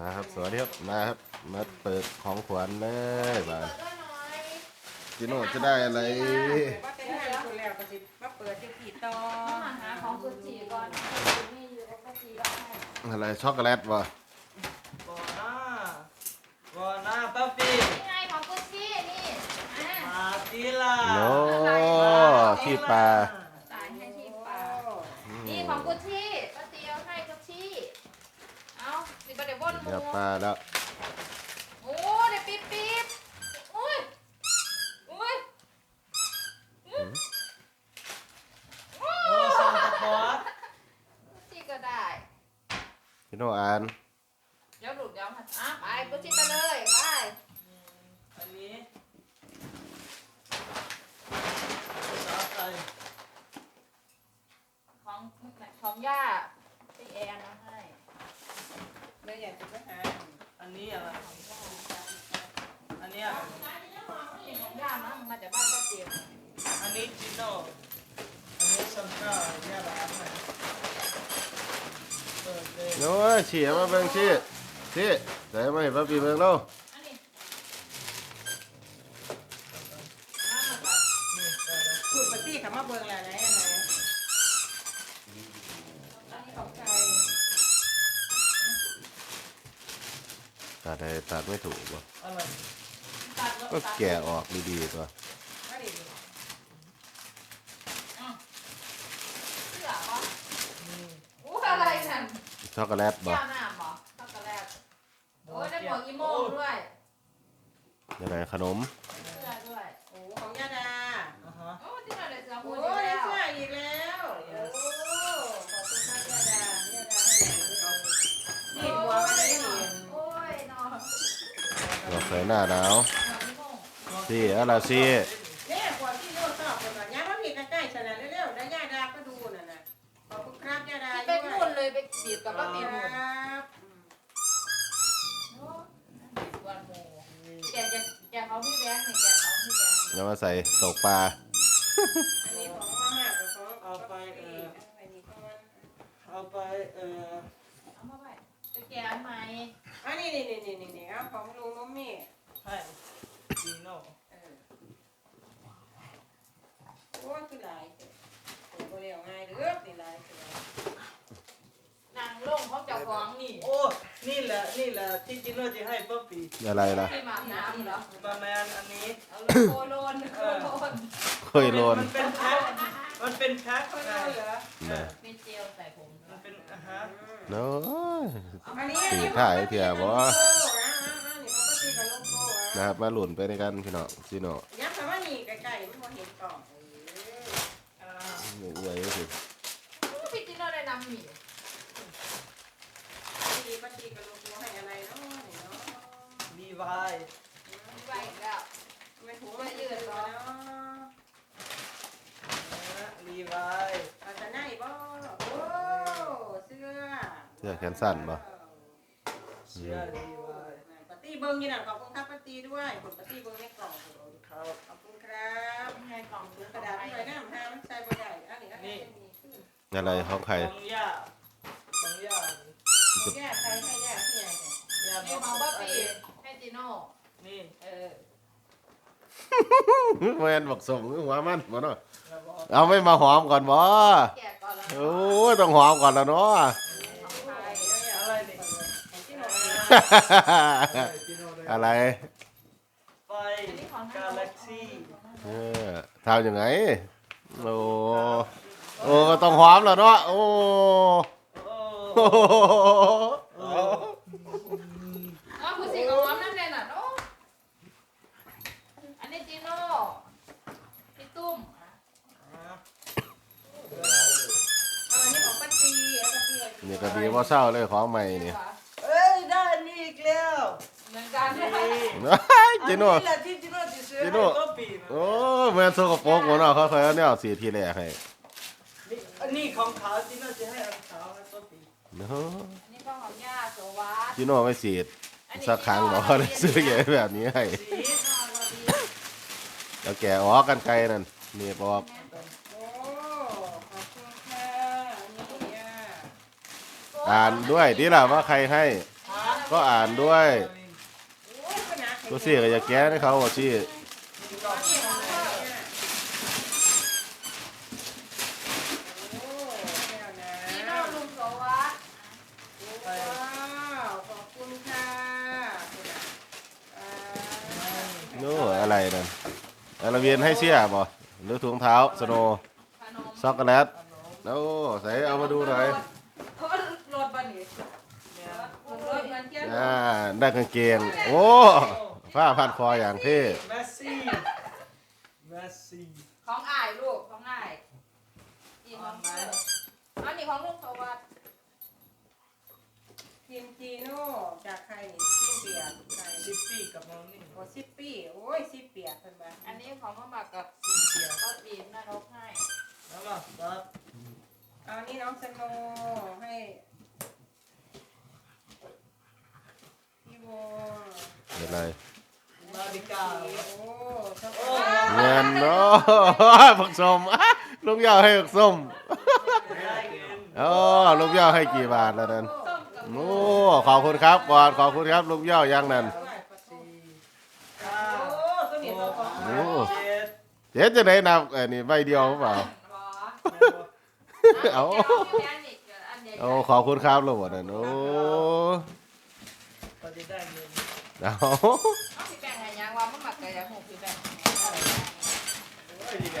นะครับ สวัสดีครับ มาครับ มาเปิดของขวัญเลยบ้านจิโน่จะได้อะไร ว่าเป็นงานคนแล้วก็สิมาเปิดอยู่ผีต่อมาหาของกุจีก่อนนี่อยู่กับกุจีก็ให้อะไร ช็อกโกแลตวะบอน่าบอน่าป้าปีนี่ไงของกุจีนี่อะมาตีล่ะโน้ที่ปลา ตายให้ที่ปลา อืม นี่ของกุจีป้าเตียวให้กุจีเอาสิบ เดี๋ยวบนหมูเดี๋ยวปลาแล้วโอ้เดี๋ยวปี๊บปี๊บอุ้ยอุ้ยโอ้ซันตาคลอสกุจีก็ได้จิโน่อ่านเดี๋ยวหลุดเดี๋ยวหันอะไปกุจีไปเลยไปอันนี้ภาษาไทยของของย่าพี่แอนเอาให้ เลยอยากจะไปหาอันนี้อะไรอันนี้อะไรนี่ของย่ามั้งมาจากบ้านป้าเตียวอันนี้จิโน่อันนี้ซันต้าเนี่ยแบบไหนเปิดเลยโน้ยเฉียมาเบิ่งชี้ชี้ใส่มาเห็นป้าปีเบิ่งเล้ว ตัดได้ตัดไม่ถูกวะอะไรตัดแล้วก็ตัดแกะออกดีๆตัวมาดิเสื้อเหรอนี่อู้อะไรนั่นช็อกโกแลตบ่แก้วน้ำเหรอช็อกโกแลตโอ้ยได้หมวกอีโม่งด้วยยังไงขนม เสื้อด้วย โอ้ของยาดา อ่าฮะ โอ้ที่เราได้เสื้อ โอ้ หู ย อีก ได้ แล้ว เสื้ออีกแล้วโอ้ขอบคุณมากยาดายาดาให้หนูนี่หัวมันได้เห็น โอ้ยนอน เรา ใส่หน้าหนาวหมวกอีโม่งซี่อะไรซี่เนี่ยหัวที่โน่ชอบคนว่าย้ายมาผิดใกล้ๆฉันนะเร็วๆแล้วยาดาก็ดูน่ะนะขอบคุณครับยาดาไปนู่นเลยไปบีบกับป้าปีนู่นครับโอ้บีบวันโมแกจะแกเขาพี่แบงค์นี่แกเขาพี่แบงค์แล้วมาใส่ตกปลาอันนี้ของมาม่ากับของเอาไปเอออันนี้ของมันเอาไปเออเอามาไว้จะแกอันใหม่ อันนี้นี่นี่นี่นี่นี่เอาของลุงมัมมี่ให้จิโน่เออโอ้ยคือหลายเด้อโอ้ยบ่เรียวง่ายเด้อนี่หลายเด้อนางลงเขาเจะฟ้าของนี่โอ้ นี่แหละ นี่แหละที่จิโน่จะให้ป้าปีอะไรล่ะที่มาน้ำเหรอประมาณอันนี้ เอาโคโลนโคโลนเคยโลนมันเป็นแพ็คมันเป็นแพ็คคนไงเอาเหรอ นะเป็นเจลใส่ผมมันเป็นอาหาร โน้ยอันนี้สีถ่ายเถี่ยบ่อ่าอ่าอ่านี่เขาก็ตีกับโลโก้อะนะครับมาหลุนไปด้วยกันพี่น้องจิโน่ย้ำคำว่านี่ไกลๆมันบ่เห็นกล่องเอออ่าอวยสิพี่จิโน่ได้นำหมี่ตีปฏิกับโลโก้ให้อะไรเนาะนี่เนาะดีไวายไว้อีกแล้วไม่ถูกไม่ยืดเนาะดีไวายเอาจะไหนบ่โอ้เสื้อ เสื้อแขนสั้นบ่เชื่อดีไวายปฏิเบิ้งยี่นั่นขอบคุณครับปฏิด้วยผลปฏิเบิ้งในกล่องเขาขอบคุณครับไงกล่องกระดาษที่ไรน้ำห้ามันใส่บ่ได้อันนี้อันนี้ขึ้นอะไรของใครของย่าของย่าแย่ใครให้แย่ที่ไหนเนี่ยย่านี่ของป้าปีให้จิโน่นี่เออแมนบอกส่งหัวมันบ่เนาะแล้วบอกเอาไม่มาหอมก่อนบ่แกะก่อนแล้วโอ้ยต้องหอมก่อนแล้วเนาะ ของใคร อะไรนี่ ที่หนู อะไร ไฟกาแล็กซี่เออทำยังไง โอ้โอ้ต้องหอมแล้วเนาะ โอ้โอ้โหอ๋อคุณสีกับน้ำนั่นเลยน่ะโน้อันนี้จิโน่พี่ตุ้มอันนี้ของปฏิปฏินี่ก็ดีว่าเศร้าเลยของใหม่นี่เอ้ยได้นี่อีก แล้วเหมือนกันนี่จิโน่อันนี้แหละที่จิโน่จะซื้อจิให้โน่ก็ปีนะโอ้แมนโซกโปรกหมดเนาะเขาเคยเอาเนี่ยสีทีแรกให้นี่อันนี้ของขาวจิโน่จะให้อันขาวให้ก็ปีเนาะอันนี้ก็ของย่าโสวัสจิโน่ไม่สีดสักครั้งบอกเขาได้ซื้อใหญ่แบบนี้ให้สีแล้วแกะออกกันไกลนั่นนี่บอก โอ้ขอบคุณค่ะนี่อะ อ่านด้วยดิล่ะว่าใครให้ฮะว ก็อ่านด้วยตัวซี่ก็อย่าแก้ให้เขาบอกซี่าเนี่นะพี่น้อะไรนั่นอะไรเวียนให้เสียบ่หรือถุงเท้าสโน ช็อกโกแลตโอ้วใส่เอามาดูหน่อย เขารถบันนี่รถรถเงินเกี้ยน อ่าได้กางเกง โอ้ผ้าพันคออย่างเท่เมสซี่เมสซี่ ของอ้ายลูกของอ้ายนี่ของเธออันนี้ของลุงโสวัสดิ์กินจีโน่จากใครนี่ซิเปียกใครซิปปี้กับน้องนี่โอ้ซิปปี้โอ้ยซิเปียกเป็นแบบอันนี้ของมาบักกับซิปเปียก็บีมนะนกให้แล้วมาครับเอานี่น้องสโนให้ พี่โบเป็นไรนาฬิกาโอ้ชอบเงินโอ้ผักส้มอะลุงยาวให้ผักส้มได้เงินโอ้ลุงยาวให้กี่บาทแล้วนั่นส้มกับโอ้ขอบคุณครับก่อนขอบคุณครับลุงยาวยังนั่นสี่ห้าโอ้ตัวนี้ตัวของโอ้เจ็ดเจ๊จะได้นับเอันนี้ใบเดียวหรือเปล่าบอเอาแกนี่เกิดอันใหญ่โอ้ขอบคุณครับลูกนั่นโอ้ ก็จะได้เงินเอาเอาพี่แป้งให้ยังว่ามาบักกับยังหกพี่แป้ง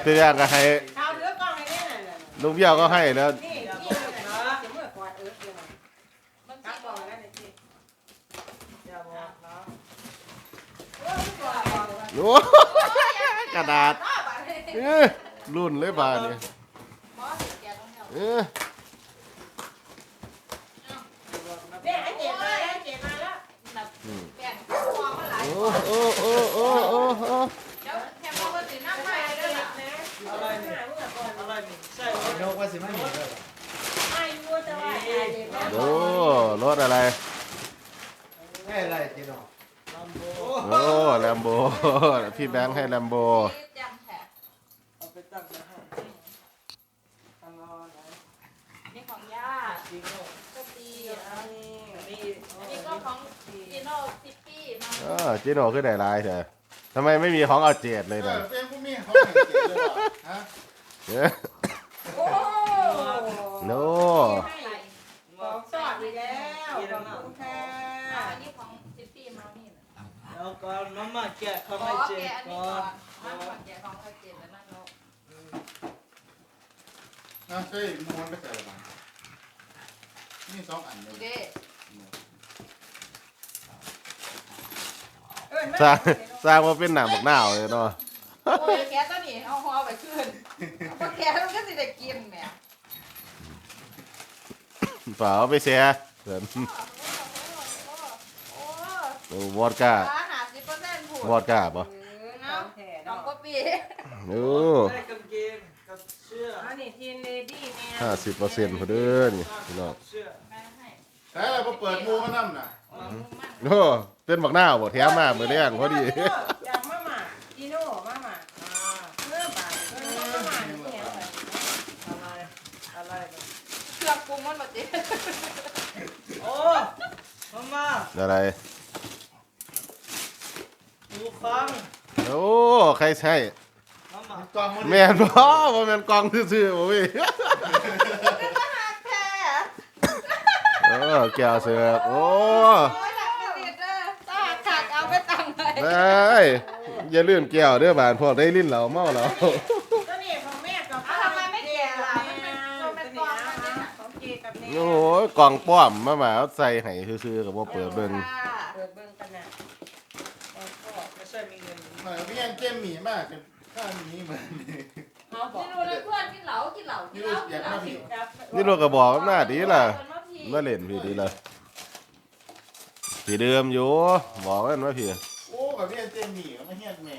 ตัวอย่างก็ให้เท้าเลือกกล้องให้แน่น่ะลุงยาวก็ให้แล้วนี่นี่นะจะเมื่อกอดเอิร์ธเลยมันกลัสิบบกออกกแล้วเนี่ยจีอย่าบอกนะโอ้ยกอดกอดโอ้กระดาษเอ้ยรุ่นเลยบาทนี่บอสแกต้องเเออาอ อย่าบอกนะ เนี่ยไอ้เจ็บมาแล้วเจ็บมาแล้ว นับแป้งม องมาหลายโอ้โอ้โอ้โอ้โอ้โอ้เดี๋ยวแค่มองว่าสิน้ำไปไปเด้แล้อวล่ะไรเนี่ยเมื่อก่อนอะไรนี่ใช่นกว่าสิมาหนีเลยโอ้รถอะไร ให้อะไรจีนอลัมโบโอ้แลมโบพี่แบงค์ให้แลมโบ จำแผล เอาไปตั้งไว้ให้ ทำรอนะ นี่ของย่า จริงโน่ ก็ตี อันนี้ อันนี้ อันนี้ก็ของจีโน่ซิปปี้มา เออ จิโน่ขึ้นได้ลายเถอะทำไมไม่มีของเอาเจ็ดเลยเอนะอเป็นผู้มีเขาเห็นเจ๋งเลยว่ะฮะเอ้ยโอ้โน่อะไรของสอดอีกแล้วขอบคุณค่ะอันนี้ของซิปปี้มานี่นะแล้วก่อนมาม่าแกะขเขาอไม่เจ็แกบอันนี้ก่อก่อนนมันก่อนแกของเขาเจ็บแล้วนั่นเนาะนะใช่ม้วนไปใส่ละมันนี่สองอันเลยเด้ สร้างสร้างมาเป็นหนังบักหน้าวเลยเนาะโอ้ยแกตัวนี้เอาหัวไปขึ้นเพราะแกมันก็สิได้กินแหมเปล่าเอาไปเสียเถินโอ้โอ้วอดก้าปลาหาสิบเปอร์เซ็นต์ผูดวอดก้าปะเออน้องแท้น้อเนาะงก็ปีโอ้ได้กางเกงกับเสื้ออันนี้ทีนเลดี้แม่ห้าสิบเปอร์เซ็นต์พอเด้อนี่พี่น้อง เสื้อแม่ให้ใช่เราเปิดมูมันนั่นน่ะเอามุมมัน โอ้เป็นบักหน้าวบ่แถมมาเมื่อเรื่องพอดีจากมาม่าจีโน่มาม่าอ่าเมื่อบาทเมื่อมาม่าเนี่ยอะไรอะไรนะเครื่องปรุงมันแบบนี้โอ้มาม่าอะไรหูฟังโอ้ใครใช่มาม่ากองมันแม่นบ่บ่แม่นกล่องซื่อๆโอ้ย แท้ เออแก้วเสือกโอ้โอ้ยหลักไม่ติดเด้อตาขาดเอาไปตังไปได้อย่าลืมแก้วเด้อบานพวกได้ลิ้นเหล้าเมาเหล้าก็นี่ของแม่กับของเจกับแม่โอ้ยกล่องป้อมมาหมาเอาใส่ให้ซื่อๆกับบ่เปิดเบิ่งเปิดเบิ่งกันนะไม่ใช่มีเงินเหมือนพี่ยังเกมหมีมากเป็นข้าหมีเหมือนเขาบอกิกนดูเลยเพื่อนกินเหลากินเหลากินเหลากินเหลานี่เราก็บอกหน้าดีล่ะเพื่อน มาพี่มาเล่นพี่ดีล่ะสีเดิมอยู่บอกกันว่าพี่ โอ้กับพี่ยังเกมหมีไม่เฮี้ยนแม่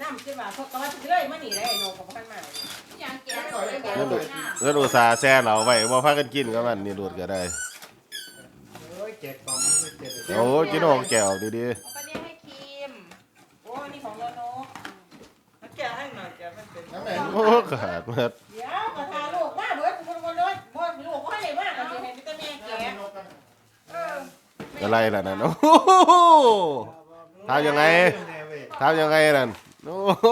น้ำขึ้นมาเขาก็เรื่อยมาหนีได้โนกับพันมายังแกะเลยแกะแล้วเลดูยหน้าแล้วดูซาแซ่เราไว้บ่พากันกินก็มันนี่ดูดก็ได้โอ้ยเจ็บกองมันไม่เจ็บโอ้กินโอ่งแก้วดีเอาไปเนี่ยให้ครีมโอ้นี่ของโนโนแล้วแกะให้หน่อยแกะไม่เป็น น้ำแม่ๆโอ้ขาดหมด อะไรล่ะนั่นโอ้โหทำยังไงทำยังไงนั่นโอ้โห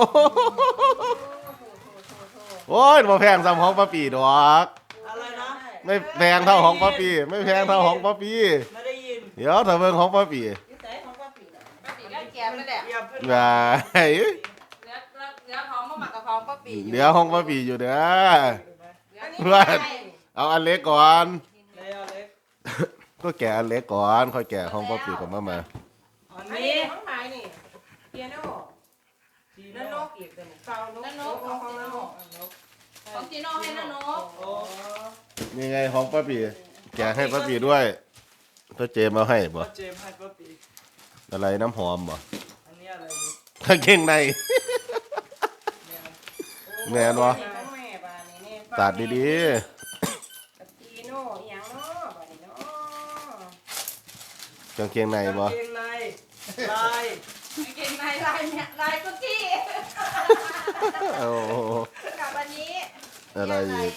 โอ้ยมาแพงซ้ำของป้าปีดอกอะไรนะ ไม่แพงเท่าของป้าปีไม่แพงเท่าของป้าปีไม่ได้ยินเดี๋ยวถ้าเบิ่งของป้าปีนิสัยของป้าปีน่ะป้าปีก็แกมนั่นแหละอย่าเพิ่งว้ายเนื้อเนื้อท้องมาหมักกับท้องป้าปีเดี๋ยวของป้าปีอยู่เด้ออันนี้เพื่อนไม่เอาอันเล็กก่อน เลยเอาเล็ก ก็แกะอันเล็กก่อนค่อยแกะของป้าปีกับมามาอันอันนี้นี้ของใครนี่เปียโนจีนั่นนโน่กอีกเลยเฝ้านกนั่นนกของของนั่นนกของจีโน่ให้นั่นนกโอ้นี่ไงของป้าปีแกะให้ป้าปีด้วยพ่อเจมเอาให้บ่พ่อเจมส์ให้ป้าปีอะไรน้ำหอมบ่อันนี้อะไรดีกางเกงในแม่นวะของแม่บ้านนี่นี่ตัดดีกับจีโน่อีหยังเนาะบ้านนี้เนาะ ๆ กางเกงในบ่ กางเกงในลายกางเกงในลายเนี่ยลายกุชชี่โอ้โหกับอันนี้อะไรอีก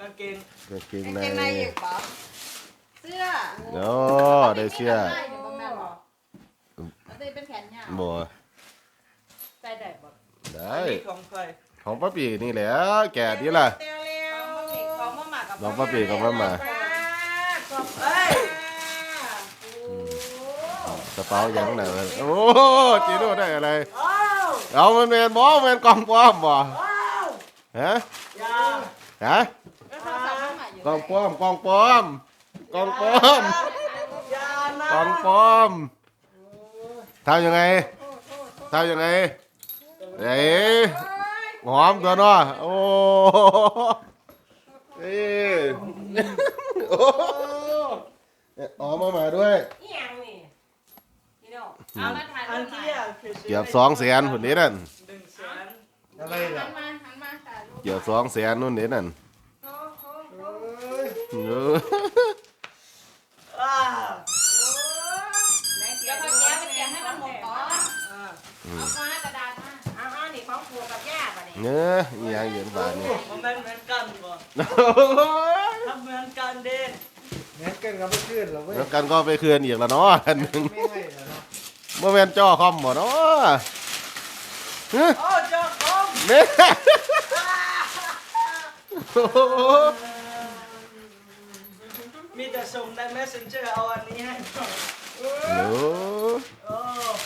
กางเกงกางเกงกางในเกงในอีกเปล่าเสื้อโอ้ได้เชื่อได้อยู่ประมาณหรอแล้วจะเป็นแขนยาวบ่ใส่ได้บ่ได้ อันนี้ของใครของป้าปีนี่แหละแกะดีล่ะ เร็วเร็วของมาหมักกับน้องป้าปีกับมามาป้ากบเอ้ย กระเป๋ายังไหนวะโอ้จีโน่ได้อะไรอ้าวเอามันแมนบ่แมนกล่องปลอมบ่อ้าวฮะอย่าฮะแล้วโทรศัพท์มาใหม่อยู่กล่องปลอมกล่องปลอมกล่องปลอมอย่านะกล่องปลอมทำยังไงทำยังไงเอ๊ะหอมตัวเนาะโอ้เอ๊ะโอ้หอมมามาด้วยอีหยังนี่ จีโน่เอามาถ่ายอัรูนปหน่ที่อยอะคือเกือบสองแสนคนนี้นั่นหนึ่งแสนอะไรหัล่ะนมาหันมาถ่ายรูปเกือบสองแสนนู่นนี่นั่นโอ้โหเอออ้าวไหนเดี๋ยวพอแกะไปแกะให้มันหมดก่อนอ่าเอามากระดาษมาเอาเอานี่ของครูกับย่าป่ะนี่เนื้ออีหยังเหยียนบาทนี่มันเป็นเหมือนกันบ่ถ้าเหมือนกันเด่นเงี้ยกันก็ไม่ขึ้นหรอกเว้ย แล้วกันก็ไปคืนอีกแล้วเนาะอันหนึงไม่ เมื่อแม่นจ้อคอมบ่เนาะเฮ้ยโอ้เจ้าของเนี่ยโอ้โหมีแต่ส่งใน messenger เอาอันนี้ให้โอ้โอ้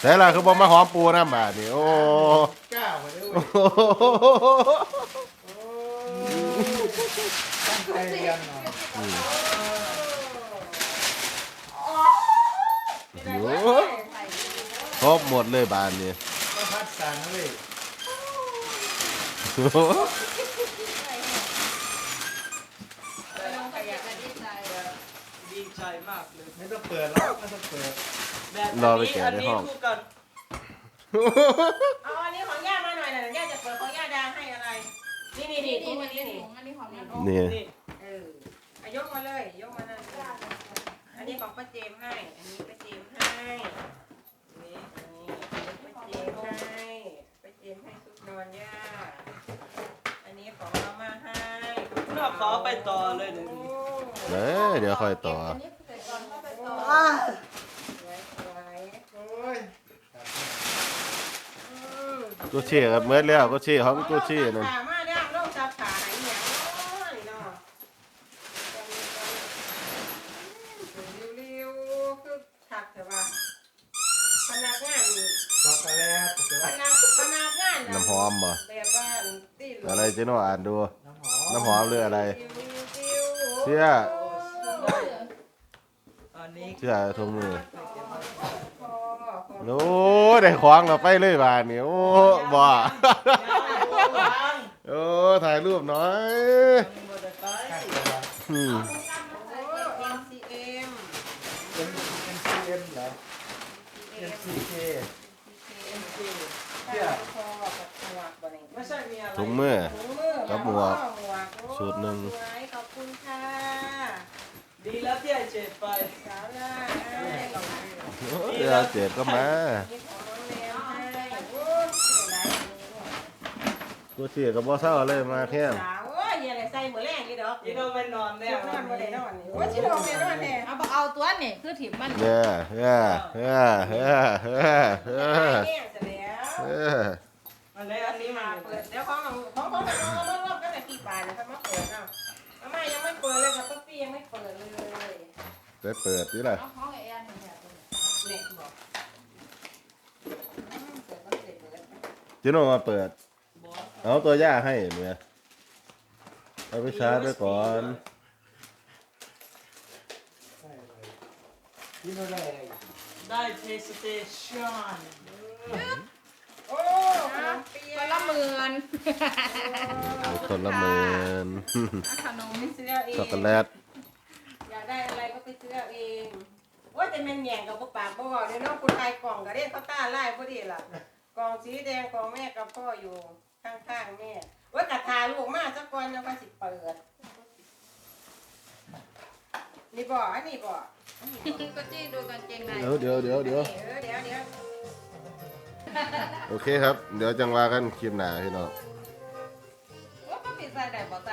แต่ละคือบ่มาหอมปูน้ำบาดนี่โอ้กล้าไปด้วยโหตั้งใจเรียนหน่อยโอ้โหถ่ายรูป ครบหมดเลยบานนี่ก็พัดสั่งเลยโอ้โหไปลงไปอยากจะดีใจดีใจมากเลยไม่ต้องเปิดแล้วไม่ต้องเปิดแบบอันนี้อันนี้คู่กันเอาอันนี้ของย่ามาหน่อยนะย่าจะเปิดของย่าดาให้อะไร นี่นี่นี่นี่ถุนี่งอันนี้นี่นี่อันนี้ของนั่นนี่นี่เอออายกมาเลยยกมานั่นอันนี้ของป้าเจมให้ อันนี้ป้าเจมให้ นี่ อันนี้ป้าเจม ให้ป้าเจมให้ซุปนอนย่าอันนี้ของมาม่าให้น่าขอไปต่อเลยเดี๋ยวโอ้นี้เด้อเดี๋ยวค่อยต่ออันนี้เสร็จก่อนก็ไปต่ออ้าสวยสวยโอ้ยอืมกูเชี่ยกับเมื่อแล้วกูเชี่ยของกูเชี่ยนั่นขามาด้ามโลกสาขาไหนเนี่ยโอ้ยเนาะเร็วๆคือถักเถอะว่าพนักงาน ช็อกโกแลตแต่ พ ว่า นักพนักงาน น้ำหอมบ่ แบบว่าตีหลุ อะไรเจ๊โน่อ่านดูน้ำหอมน้ำหอมหรืออะไร เสื้ออันนี้เชื่อทงมือโอ้ได้ของเราไปเลยบานนี่โอ้บ่โอ้ถ่ายรูปหน่อยกัดเลยนะอืม MCM เป็น MCM เหรอ MCK เสื้อคอกับหมวกบ่นี่ไม่ใช่มีอะไรถุงมือถุงมือ กับหมวกหมวกโอ้สูตรหนึ่ง สวยขอบคุณค่ะดีแล้วที่ไอเจ็ดไปสาวล่าให้โอ้เดี๋ยวเจ็บก็มานี่ของน้องแมวให้โอ้ยเสียดายอันนี้ด้วยกูเชี่ยกับบ่เศร้าเลยมาแค่สาวโอ้ยอย่าได้ใส่หมือแรงนี่ดอกจีโน่ไม่นอนแน่เดี๋ยวนอนบ่ได้นอนนี่โอ้ยชิโร่ไม่นอนแน่เอาบอกเอาตัวนี่คือถิ่มมันเฮ้อเฮ้อเฮ้อเฮ้อเฮ้อเฮ้อแย่งซะแล้วเฮ้ออันนี้อันนี้มามาเปิดเดี๋ยวของของของของของรอบๆกันแต่ กี่บาทนะครับมาเปิดเนาะอาม่ายังไม่เปิดเลยครับป๊อปปี้ยังไม่เปิดเลยได้เปิดนี่แหละเอาห้องไอ้แอนนี่เนี่ยเนี่ยบอกอืมเปิดมันเสร็จเลยจิโน่มาเปิด บอสเอาตัวย่าให้เมียเอาไปชาร์จไว้ก่อนได้ PlayStation โอ้ขนมเปี๊ยะ คนละ หมื่นคนละหมื่นขนมไปซื้อเอาเองช็อกโกแลตอยากได้อะไรก็ไปซื้อเอาเองว่าแต่แมันแย่งกับพวกปากบ่บอกเดี๋ยวน้องคุณทายกล่องก็เรียกเขาต้าไล่พอดีล่ะกล่องสีแดงของแม่กับพ่ออยู่ข้างๆแม่ว่ากระทาลูกมาสักก่อนแล้วก็สิเปิด นี่บ่อันนี้บ่ก็จี้ดูกางเกงในเดี๋ยวเดี๋ยวเดี๋ยวเดี๋ยว เออเดี๋ยวเดี๋ยว โอเคครับ เดี๋ยวจังว่ากันคลิปหน้าพี่น้อง ว่าก็ปิดใส่ได้บ่ใส่